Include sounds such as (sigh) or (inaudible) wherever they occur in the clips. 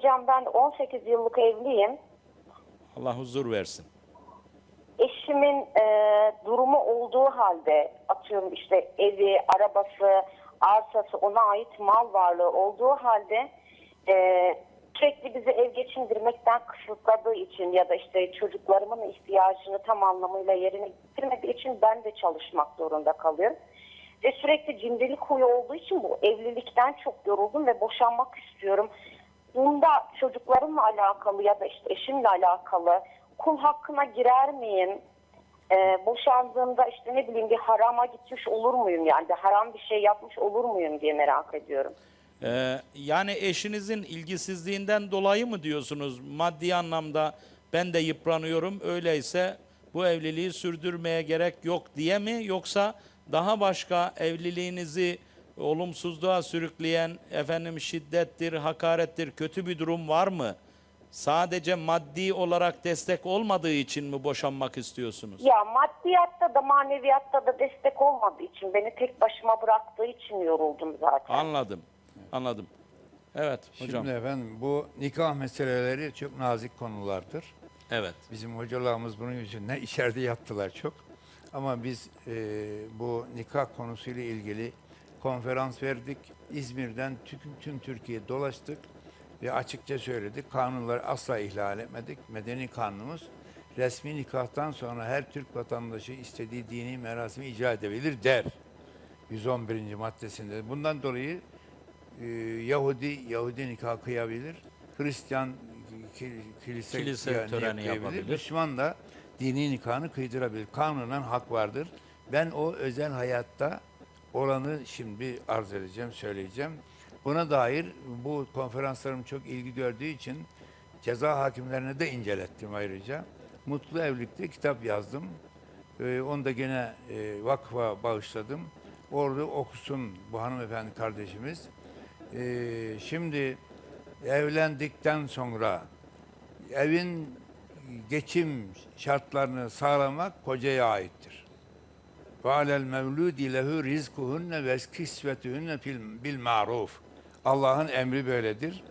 hocam ben 18 yıllık evliyim. Allah huzur versin. Eşimin e, durumu olduğu halde atıyorum işte evi, arabası, arsası ona ait mal varlığı olduğu halde e, sürekli bizi ev geçindirmekten kısıtladığı için ya da işte çocuklarımın ihtiyacını tam anlamıyla yerine getirmediği için ben de çalışmak zorunda kalıyorum. Ve sürekli cimrilik huyu olduğu için bu evlilikten çok yoruldum ve boşanmak istiyorum. Çocuklarımla alakalı ya da işte eşimle alakalı kul hakkına girer miyim? Ee, boşandığımda işte ne bileyim bir harama gitmiş olur muyum yani bir haram bir şey yapmış olur muyum diye merak ediyorum. Ee, yani eşinizin ilgisizliğinden dolayı mı diyorsunuz maddi anlamda ben de yıpranıyorum öyleyse bu evliliği sürdürmeye gerek yok diye mi yoksa daha başka evliliğinizi olumsuzluğa sürükleyen efendim şiddettir, hakarettir, kötü bir durum var mı? Sadece maddi olarak destek olmadığı için mi boşanmak istiyorsunuz? Ya maddiyatta da maneviyatta da destek olmadığı için beni tek başıma bıraktığı için yoruldum zaten. Anladım. Anladım. Evet hocam. Şimdi efendim bu nikah meseleleri çok nazik konulardır. Evet. Bizim hocalarımız bunun yüzünden (laughs) içeride yattılar çok. Ama biz e, bu nikah konusuyla ilgili konferans verdik. İzmir'den tüm, tüm Türkiye dolaştık ve açıkça söyledik. Kanunları asla ihlal etmedik. Medeni kanunumuz resmi nikahtan sonra her Türk vatandaşı istediği dini merasimi icra edebilir der. 111. maddesinde. Bundan dolayı e, Yahudi Yahudi nikah kıyabilir. Hristiyan ki- kilise, Kilise yani töreni yapabilir. yapabilir. Müslüman da dini nikahını kıydırabilir. Kanunen hak vardır. Ben o özel hayatta olanı şimdi arz edeceğim, söyleyeceğim. Buna dair bu konferanslarım çok ilgi gördüğü için ceza hakimlerine de incelettim ayrıca. Mutlu Evlilik'te kitap yazdım. Ee, onu da gene e, vakfa bağışladım. Orada okusun bu hanımefendi kardeşimiz. Ee, şimdi evlendikten sonra evin geçim şartlarını sağlamak kocaya aittir. Lehu rizkuhunne ve kisvetuhunne fil- bil maruf. Allah'ın emri böyledir.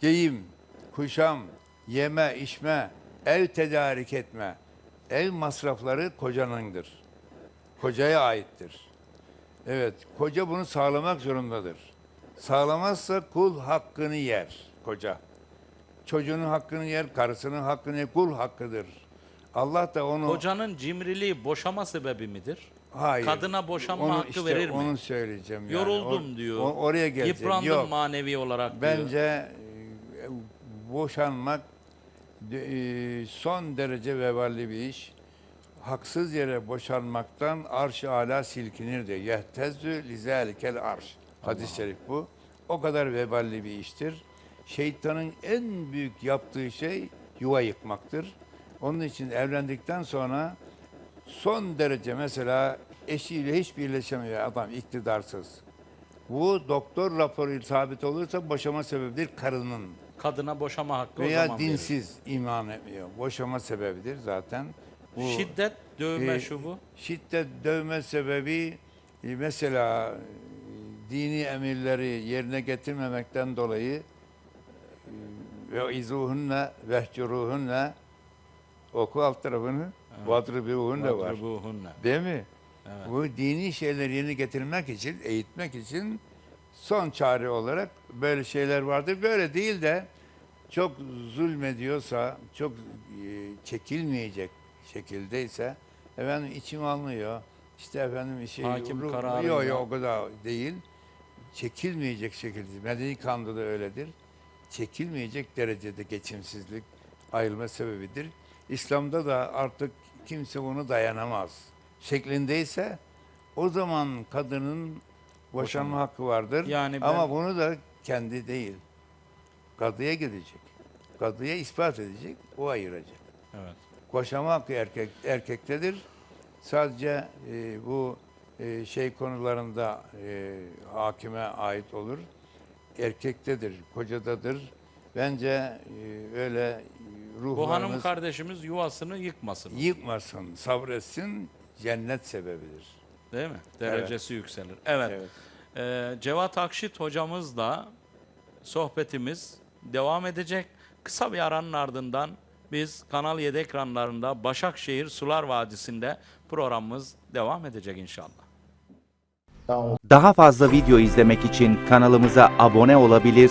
Giyim, kuşam, yeme, içme, ev tedarik etme. Ev masrafları kocanındır. Kocaya aittir. Evet, koca bunu sağlamak zorundadır. Sağlamazsa kul hakkını yer koca. Çocuğunun hakkını yer, karısının hakkını yer, kul hakkıdır. Allah da onu... Kocanın cimriliği boşama sebebi midir? Hayır. Kadına boşanma Onu hakkı işte verir mi? Onu söyleyeceğim yani. Yoruldum O- diyor. o- oraya geleceğim. Yıprandım Yok. manevi olarak diyor. Bence e, boşanmak e, son derece veballi bir iş. Haksız yere boşanmaktan arş-ı ala silkinir de. Yehtezzü lizalikel arş. Hadis-i şerif bu. O kadar veballi bir iştir. Şeytanın en büyük yaptığı şey yuva yıkmaktır. Onun için evlendikten sonra son derece mesela eşiyle hiç birleşemiyor adam iktidarsız. Bu doktor raporu sabit olursa boşama sebebidir karının. Kadına boşama hakkı o Veya zaman verir. dinsiz iman etmiyor. Boşama sebebidir zaten. Bu Şiddet, dövme e, şu bu. Şiddet dövme sebebi e, mesela e, dini emirleri yerine getirmemekten dolayı e, ve izuhunla vehcuruhunla oku alt tarafını vadribuhunla var. Vadribuhunne. Değil mi? Evet. Bu dini şeyleri yerine getirmek için, eğitmek için son çare olarak böyle şeyler vardır. Böyle değil de çok zulmediyorsa, çok e, çekilmeyecek şekildeyse efendim içim almıyor. İşte efendim şey Hakim ruh- kararıyla- yok yok o kadar değil. Çekilmeyecek şekilde. Medeni kanunda da öyledir. Çekilmeyecek derecede geçimsizlik ayrılma sebebidir. İslam'da da artık kimse bunu dayanamaz. Şeklindeyse o zaman kadının boşanma hakkı vardır. Yani ben- Ama bunu da kendi değil. Kadıya gidecek. Kadıya ispat edecek, o ayıracak. Evet. Boşanma hakkı erkek erkektedir. Sadece e, bu e, şey konularında e, hakime ait olur. Erkektedir, kocadadır. Bence e, öyle Bu hanım ruhlarımız kardeşimiz yuvasını yıkmasın. yıkmasın, sabretsin, cennet sebebidir. Değil mi? Derecesi yükselir. Evet. Evet. Ee, Cevat Akşit hocamızla sohbetimiz devam edecek. Kısa bir aranın ardından biz Kanal 7 ekranlarında Başakşehir Sular Vadisi'nde programımız devam edecek inşallah. Daha fazla video izlemek için kanalımıza abone olabilir,